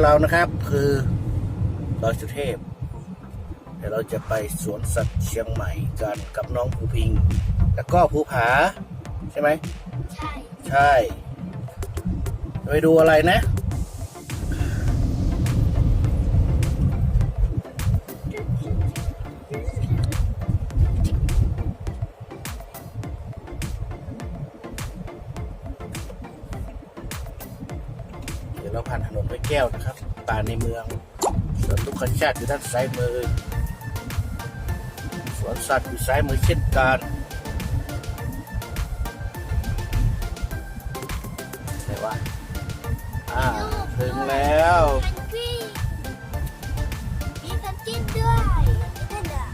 างหน้าเรานะครับ คือดอยสุเทพเดี๋ยวเราจะไปสวนสัตว์เชียงใหม่กันกับน้องภูพิง แล้วก็ภูผา ใช่ไหม ใช่ ใช่ ไปดูอะไรนะ ยวเราผ่านถนนห้วยแก้วนะครับ ป่าในเมืองสวนลูกขชาติอยู่ด้านซ้ายมือสวนสัตว์อยู่ซ้ายมือเช่นกันไหนวะอ่าถึงแล้วพี่มีกันจิ้นด้วยนั่นอะ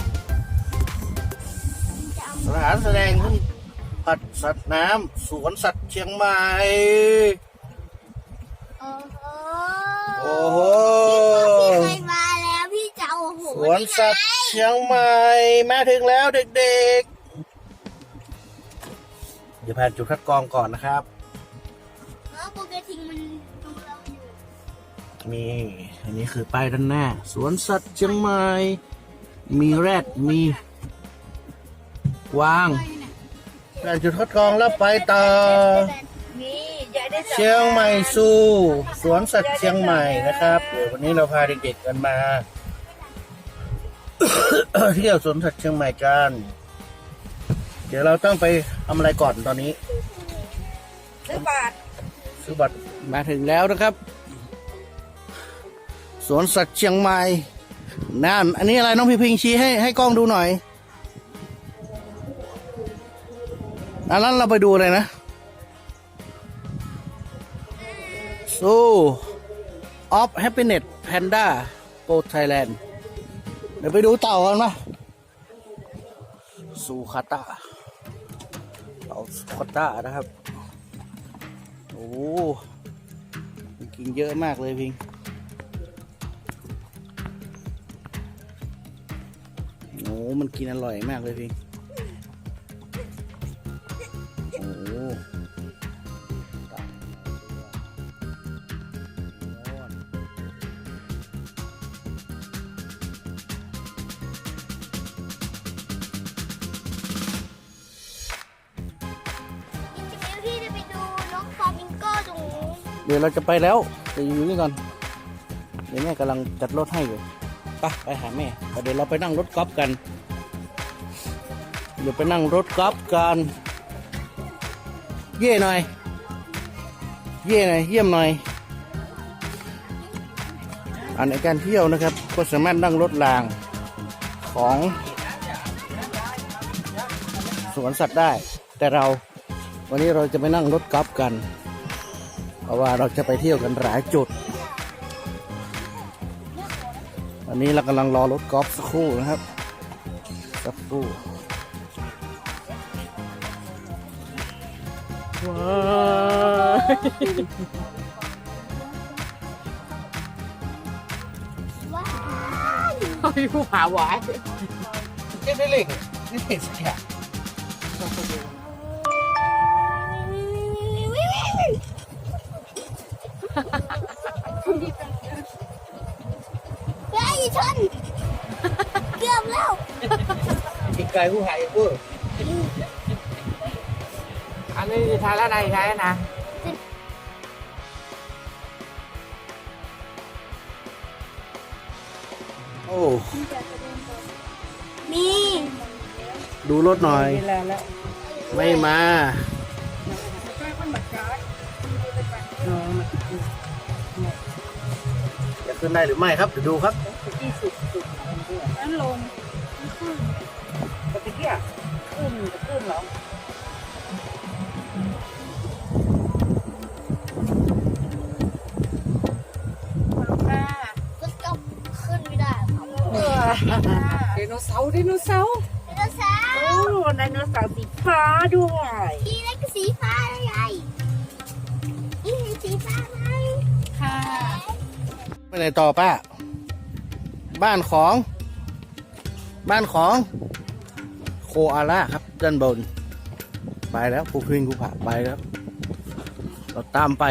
จะเอาสถานแสดงพึ่งผัดสัตว์น้ำสวนสัตว์เชียงใหม่โอ้โห โอ้โหพี่เคยมาแล้วพี่จะเอาโอ้โหสวนสัตว์เชียงใหม่มาถึงแล้วเด็กๆ เดี๋ยวผ่านจุดคัดกรองก่อนนะครับเออโปรเกทิงมันดูเราอยู่นี่อันนี้คือป้ายด้านหน้า สวนสัตว์เชียงใหม่ มีแรด มีกวางผ่านจุดคัดกรองแล้วไปต่อ นี่ยายได้จับ เชียงใหม่ซูสวนสัตว์เชียงใหม่นะครับเดี๋ยววันนี้เราพาเด็กๆกันมาเที่ยวสวนสัตว์เชียงใหม่กัน เดี๋ยวเราต้องไปทำอะไรก่อนตอนนี้ ซื้อบาทซื้อบัตรมาถึงแล้วนะครับ สวนสัตว์เชียงใหม่นั่นอันนี้อะไรน้องพี่พิงชี้ให้ให้กล้องดูหน่อยอันนั้นเราไปดูเลยนะ ซูออฟแฮปปี้เน็ตแพนด้าโปไทยแลนด์เดี๋ยวไปดูเต่ากันมาซูคาตาเต่าซูคาตานะครับ โอ้มันกินเยอะมากเลยพิงโอ้มันกินอร่อยมากเลยพิง ดี๋ยวเราจะไปแล้วจะอยู่นี่ก่อน เดี๋ยวแม่กำลังจัดรถให้อยู่ไปไปหาแม่เดี๋ยวเราไปนั่งรถกอล์ฟกัน เดี๋ยวไปนั่งรถกอล์ฟกัน เย่หน่อย เย่หน่อย เยี่ยมหน่อย อันในการเที่ยวนะครับ ก็สามารถนั่งรถรางของสวนสัตว์ได้ แต่เราวันนี้เราจะไปนั่งรถกอล์ฟกัน เพราะว่าเราจะไปเที่ยวกันหลายจุด อันนี้เรากำลังรอรถกอล์ฟสักครู่นะครับ สักครู่ ว้าวว้าวเอาอยู่หาหวายเจ๊ได้เล็กนี่เห็นสักอย่าง อีกไกลผู้หายเวอร์อันนี้ทายแล้วนายทายแล้วนะโอ้มีดูรถหน่อยเวลาแล้วไม่มาจะขึ้นได้หรือไม่ครับเดี๋ยวดูครับที่สุดสุดนั้นลงขึ้น ปกติอะขึ้นจะขึ้นเหรอก็ก็ขึ้นไม่ได้ครับไดโนเสาร์ไดโนเสาร์ไดโนเสาโอ้ร์ไดโนเสาร์สีฟ้าด้วยพี่เล็กสีฟ้าอะไรนี่เห็นสีฟ้าไหมค่ะไปไหนต่อป้า บ้านของ บ้านของโค อาลาครับด้านบน ไปแล้วภูพิงภูผาไปแล้ว เราตามไป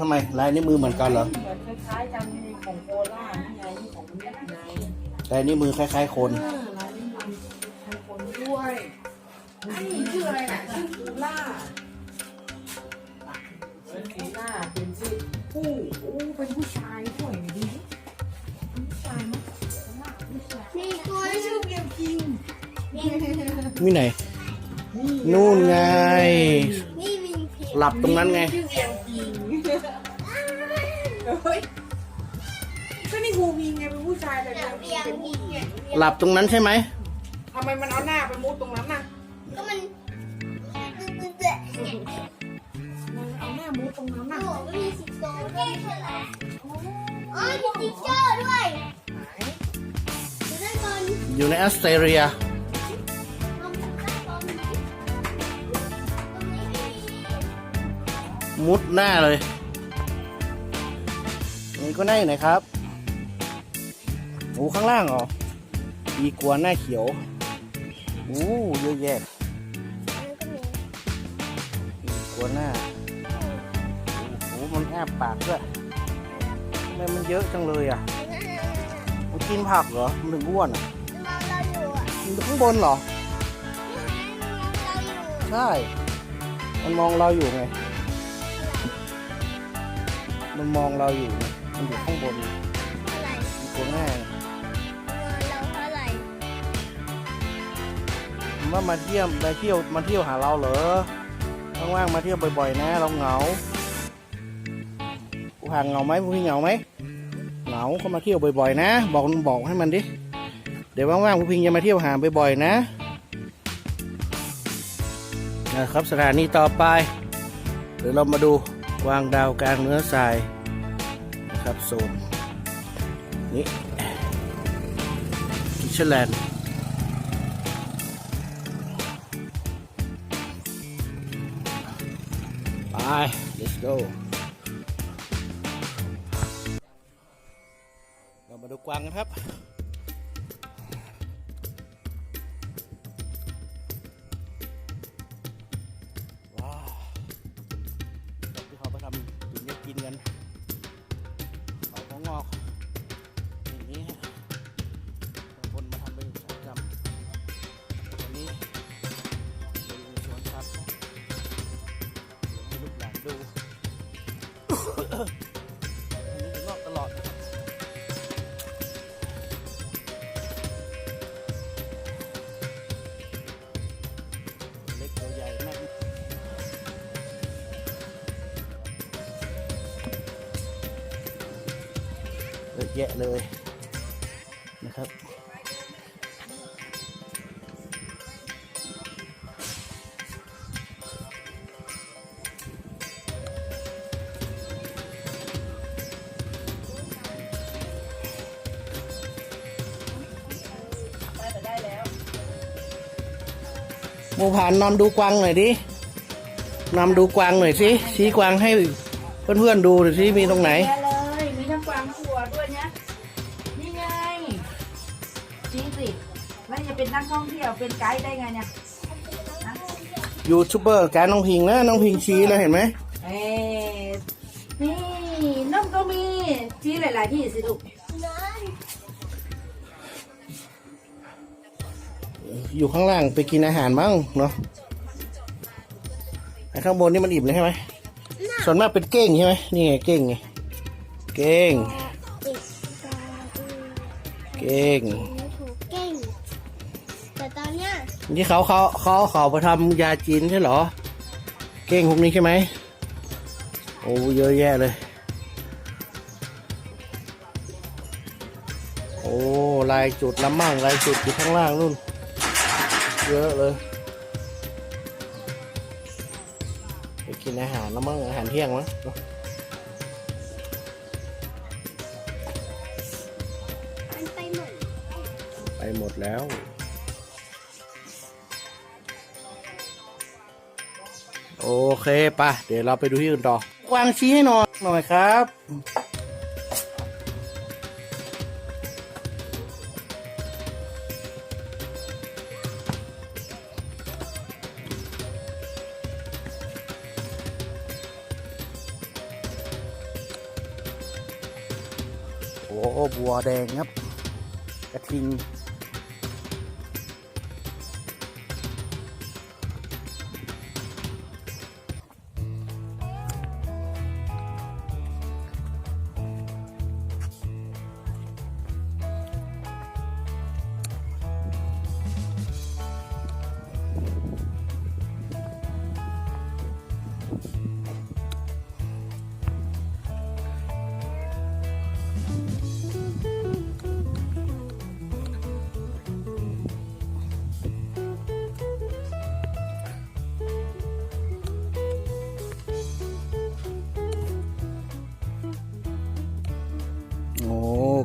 ทำไมลายนิ้วมือเหมือนกันเหรอ ลายนิ้วมือคล้ายๆ คนอ่าร้านนี้มันทำคนด้วยอันนี้ชื่ออะไรน่ะชื่อคูล่าเป็นคูล่าเป็นชื่อผู้โอ้เป็นผู้ชายด้วยดิผู้ชายมั้ยผู้ชายนี่ตัวไม่ชื่อเกียวคิงมีไหน นู่นไง นี่วินเพจหลับตรงนั้นไง ชื่อ ลับตรงนั้นใช่ไหมทำไมมันเอาหน้าไปมุดตรงนั้นน่ะก็มันมันเอาหน้ามุดตรงนั้นโอ้น่ะโหไม่มีสิบโตด้วยอ๋อมีติ๊กเกอร์ด้วยอยู่ด้านบนอยู่ในออสเตรเลียลองทำด้านบนนี้ตรงนี้ไม่มีมุดหน้าเลยนี่ก็ได้อยู่ไหนครับโอ้ข้างล่างเหรอ มีกัวหน้าเขียวโอ้เยอะแยะอีกัวหน้าโอ้โหมันแอบปากด้วยทำไมมันเยอะจังเลยอะมันกินผักเหรอมันถึงอ้วนอะมองเราอยู่อะมันอยู่ข้างบนเหรอ ใช่ มันมองเราอยู่ไง มันมองเราอยู่ มันอยู่ข้างบนอีกัวหน้าไงม ว่ามาเที่ยวมาเที่ยวมาเที่ยวหาเราเหรอว่างๆมาเที่ยวบ่อยๆ นะ เราเหงาผู้หางเหงาไหมผู้พี่เหงาไหมเหงาก็มาเที่ยวบ่อยๆ นะ บอกบอกให้มันดิเดี๋ยวว่างๆผู้พิงจะมาเที่ยวหาบ่อยๆ นะนะครับสถานีต่อไปเดี๋ยวเรามาดูวางดาวกลางเนื้อทรายนะครับโซนนี้กิชแลนด์ ไป let's go เรามาดูกวางกันครับ แยะเลยนะครับหมูผานนำดูกวางหน่อยดินำดูกวางหน่อยสิชี้กวางให้เพื่อนๆดูหน่อยสิมีตรงไหน ยูทูบเบอร์การน้องพิงนะน้องพิงชี้แล้วเห็นไหมเอ้นี่น้องก็มีชี้หลายๆที่สิลูกนั่นอยู่ข้างล่างไปกินอาหารมั้งเนาะไอ้ข้างบนนี่มันอิ่มเลยใช่ไหมส่วนมากเป็นเก้งใช่ไหมนี่ไงเก้งไงเก้งติดตาดูเก้ง ที่เขาเขาเขาเขาไปทำยาจีนใช่เหรอ เก้งพวกนี้ใช่ไหมโอ้เยอะแยะเลย โอ้ลายจุดละมั่งลายจุดอยู่ข้างล่างนู่น เยอะเลยไปกินอาหารแล้วมั้งอาหารเที่ยงมั้งมันไปหมดไปหมดแล้ว เคไะเดี๋ยวเราไปดูที่อื่นต่อวางชี้ให้หน่อยหน่อยครับ โอ้บัวแดงครับ กระทิง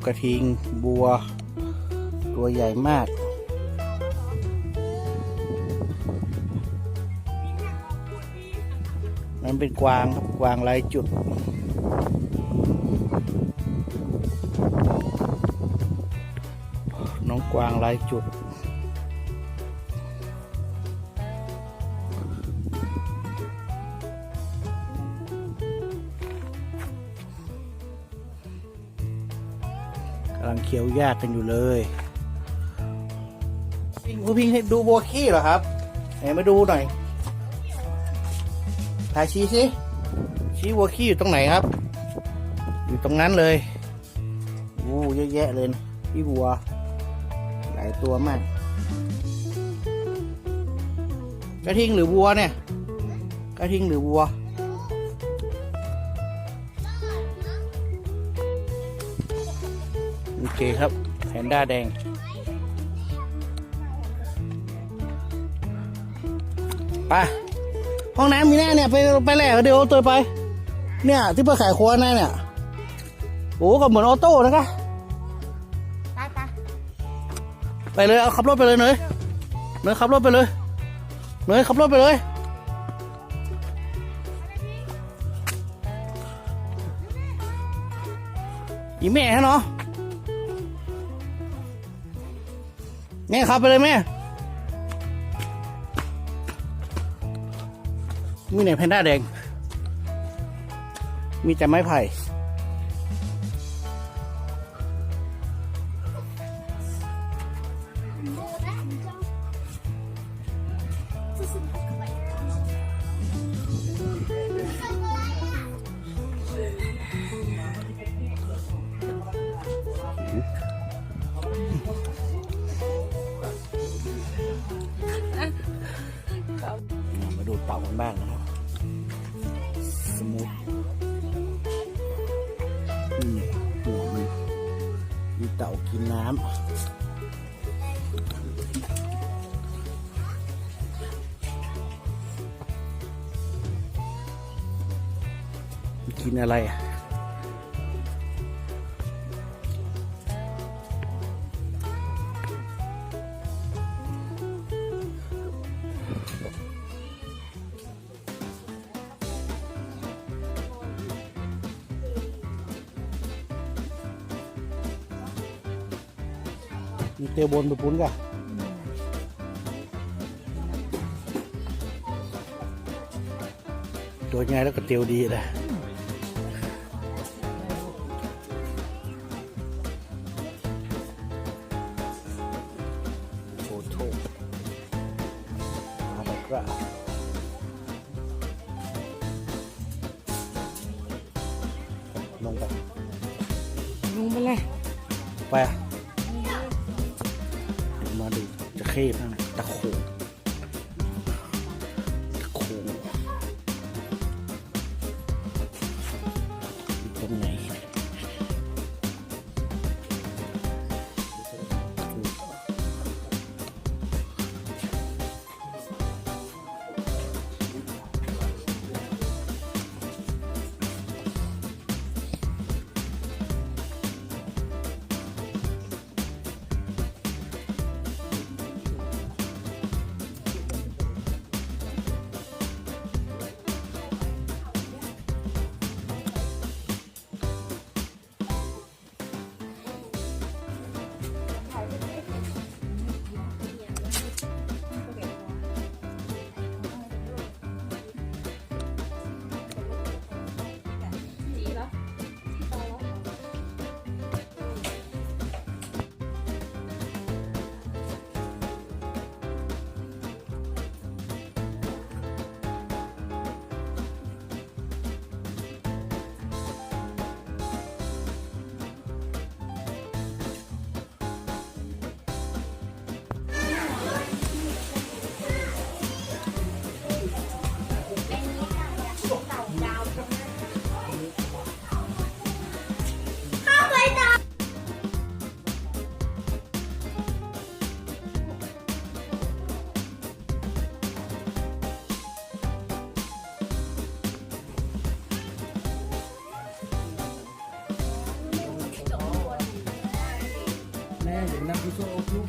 ระทิงบัว ตัวใหญ่มาก มันเป็นกวางครับกวางลายจุดน้องกวางลายจุด คี้ยวยากกันอยู่เลยพิงคุณพิงดูบัวขี้เหรอครับไหนมาดูหน่อยถ่ายชี้สิชี้บัวขี้อยู่ตรงไหนครับ อยู่ตรงนั้นเลยอู้เยอะแยะเลยพี่บัว หลายตัวมากกระทิงหรือวัวเนี่ยกระทิงหรือวัว เคครับแพนด้าแดง ไป ห้องน้ำมีแน่เนี่ย ไปไปแหละเดี๋ยวเอาตัวไป เนี่ย ที่เปิดขายครัวนั่นเนี่ย โอ้ก็เหมือนออโต้นะคะไปไปไปเลย เอาขับรถไปเลยเนยเนยขับรถไปเลยเนยขับรถไปเลยอีแม่ฮะเนาะ แม่ขับไปเลยแม่มีไหนแพนด้าแดง มีแต่ไม้ไผ่ อะไรอะมีเตียวบนไปปุ้นกะตัวใหญ่แล้วก็เตียวดีเลย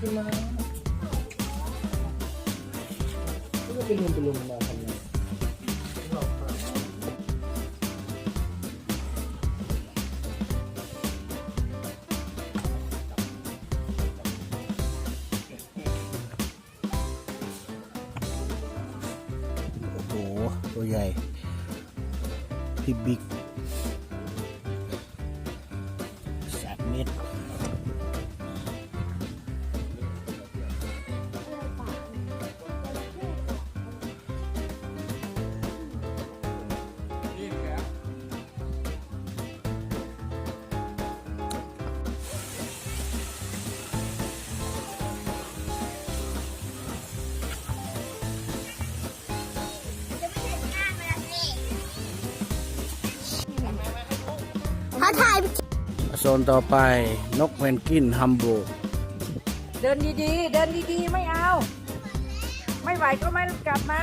นะก็ไป ถ่ายโซนต่อไปนกเพนกวินฮัมโบเดินดีๆ เดินดีๆ ไม่เอา ไม่ไหวก็ไม่กลับมา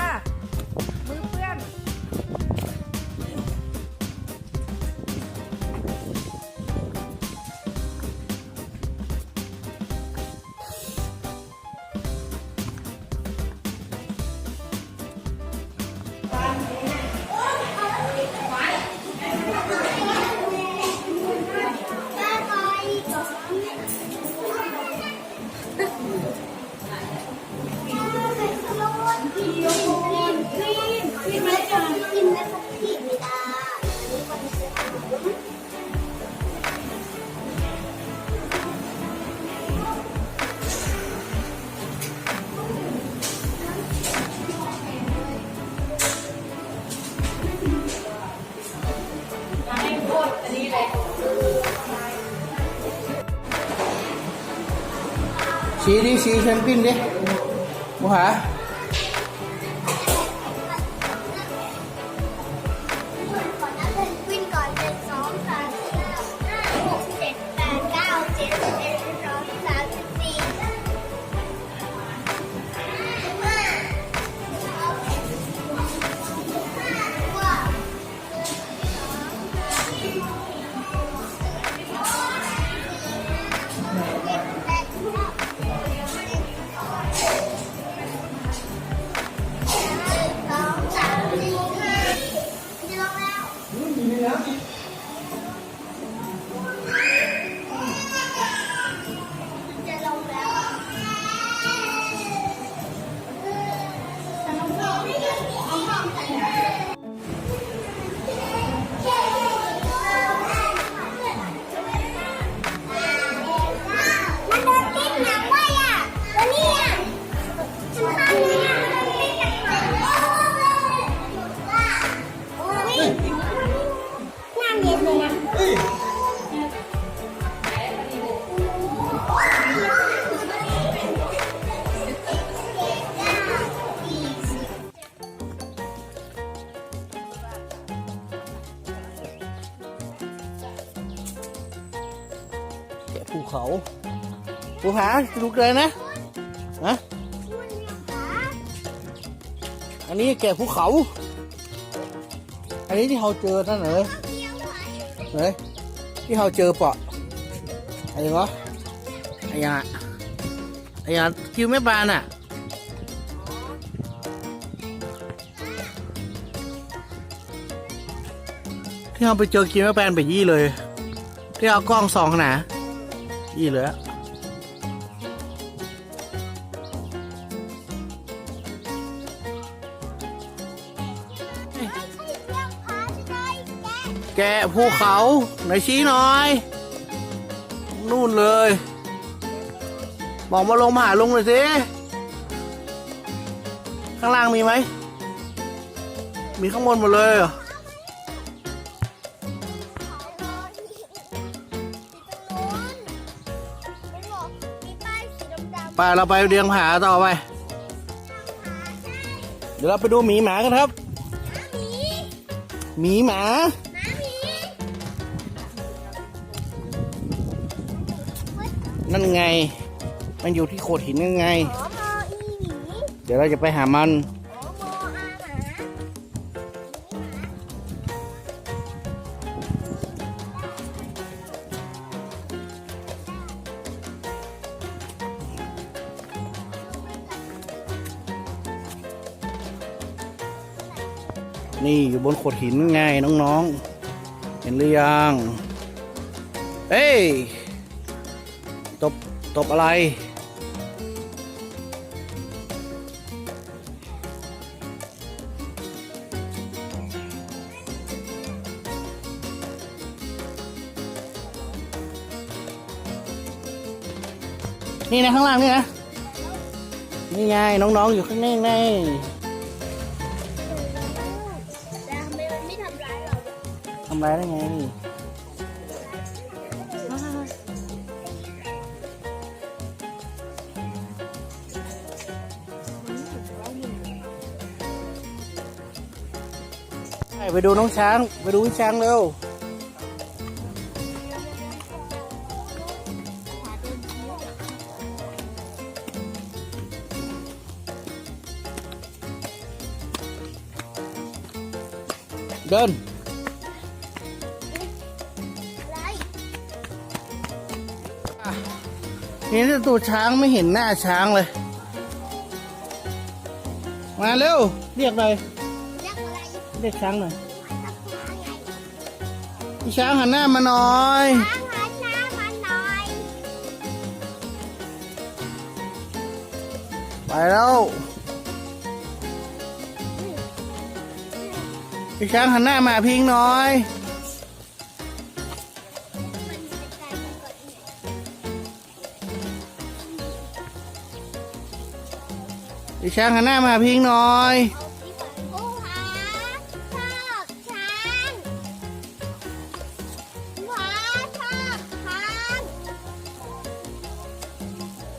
ชี้ดิชี้เพ ผาดูเลยนะฮะอันนี้แกะภูเขา อันนี้ที่เราเจอนั่นเหรอเหรอที่เราเจอเปาะอะไรวะไอ้ยาไอ้ยาคิวแม่บานอะที่เราไปเจอคิวแม่บานไปยี่เลย ที่เอากล้องสองขนาดยี่เลยอะ แกะภูเขาไหนชี้หน่อย นู่นเลย บอกมาลงมาหาลุงหน่อยสิ ข้างล่างมีไหม มีข้างบนหมดเลยเหรอไปเราไปเรียงผาต่อไป เดี๋ยวเราไปดูหมีหมากันครับ หมีหมา นั่นไง มันอยู่ที่โขดหินนั่นไงเดี๋ยวเราจะไปหามันนี่อยู่บนโขดหินนั่นไงน้องๆ เห็นหรือยัง เอ้ย ตบอะไร นี่นะข้างล่างนี่นะ นี่ไงน้องๆอยู่ข้างในไงแต่ทำไมมันไม่ทำร้ายเราทำร้ายได้ไง ไปดูน้องช้าง ไปดูพี่ช้างเร็วเดินอะไรเห็นแต่ตัวช้างไม่เห็นหน้าช้างเลย มาเร็ว เรียกหน่อยเรียกอะไรเรียกช้างหน่อย พี่ช้างหันหน้ามาหน่อย ช้างหาช้างมันหน่อย ไปแล้วพี่ช้างหันหน้ามาพิงหน่อยมันเป็นการกดเนี่ยพี่ช้างหันหน้ามาพิงหน่อย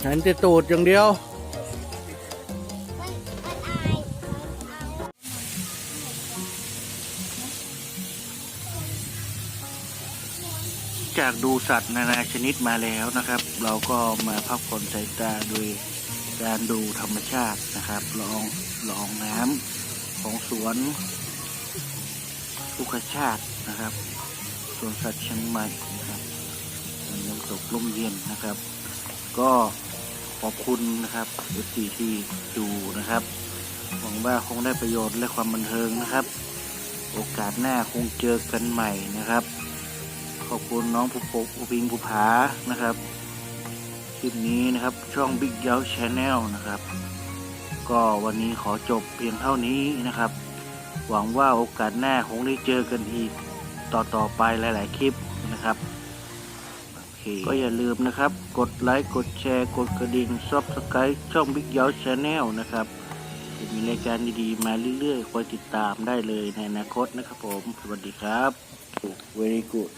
เห็นแต่ตูดอย่างเดียว มันมันอายจากดูสัตว์นานาชนิดมาแล้วนะครับ เราก็มาพักผ่อนสายตาโดยการดูธรรมชาตินะครับลองลองน้ำของสวนสุขชาตินะครับสวนสัตว์เชียงใหม่นะครับน้ำตกลมเย็นนะครับ ก็ ขอบคุณนะครับเอซีที่ดูนะครับ หวังว่าคงได้ประโยชน์และความบันเทิงนะครับ โอกาสหน้าคงเจอกันใหม่นะครับ ขอบคุณน้องผู้ปกผู้พิงผู้ผานะครับคลิปนี้นะครับช่อง Big y o u Channel นะครับ ก็วันนี้ขอจบเพียงเท่านี้นะครับ หวังว่าโอกาสหน้าคงได้เจอกันอีกต่อๆไปหลาย ๆ คลิปนะครับ ก็อย่าลืมนะครับ กดไลค์กดแชร์ กดกระดิ่งซับสไครต์ช่อง Big y o u Channel นะครับจะมีรายการดีๆ มาเรื่อยๆคอยติดตามได้เลยในอนาคตนะครับผม สวัสดีครับ very good